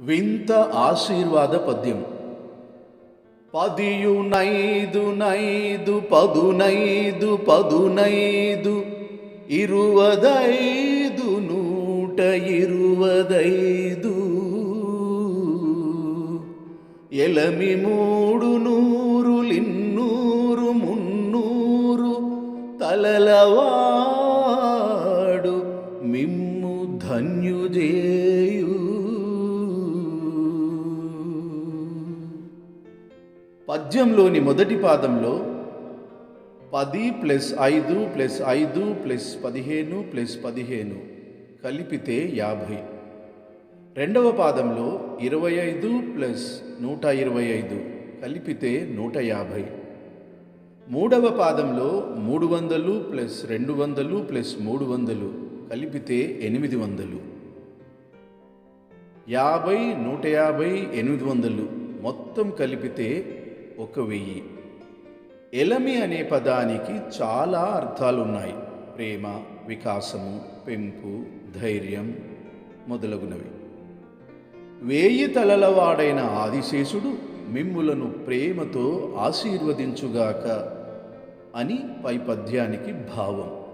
వింత ఆశీర్వాద పద్యం. పదియు నైదు నైదు పదునైదు పదునైదు ఇరువదైదు నూట ఇరువదైదు. ఎలమి మూడు నూరులిన్నూరు మున్నూరు తలలవాడు మిమ్ము ధన్యుజేయు పద్యంలోని మొదటి పాదంలో పది ప్లస్ ఐదు ప్లస్ ఐదు ప్లస్ పదిహేను ప్లస్ పదిహేను కలిపితే యాభై. రెండవ పాదంలో ఇరవై ఐదు ప్లస్ నూట ఇరవై ఐదు కలిపితే నూట యాభై. మూడవ పాదంలో మూడు వందలు ప్లస్ రెండు వందలు ప్లస్ మూడు వందలు కలిపితే ఎనిమిది వందలు. యాభై నూట యాభై ఎనిమిది వందలు మొత్తం కలిపితే ఒక వెయ్యి. ఎలమి అనే పదానికి చాలా అర్థాలున్నాయి. ప్రేమ వికాసము పెంపు ధైర్యం మొదలగునవి. వేయి తలలవాడైన ఆదిశేషుడు మిమ్ములను ప్రేమతో ఆశీర్వదించుగాక అని పై పద్యానికి భావం.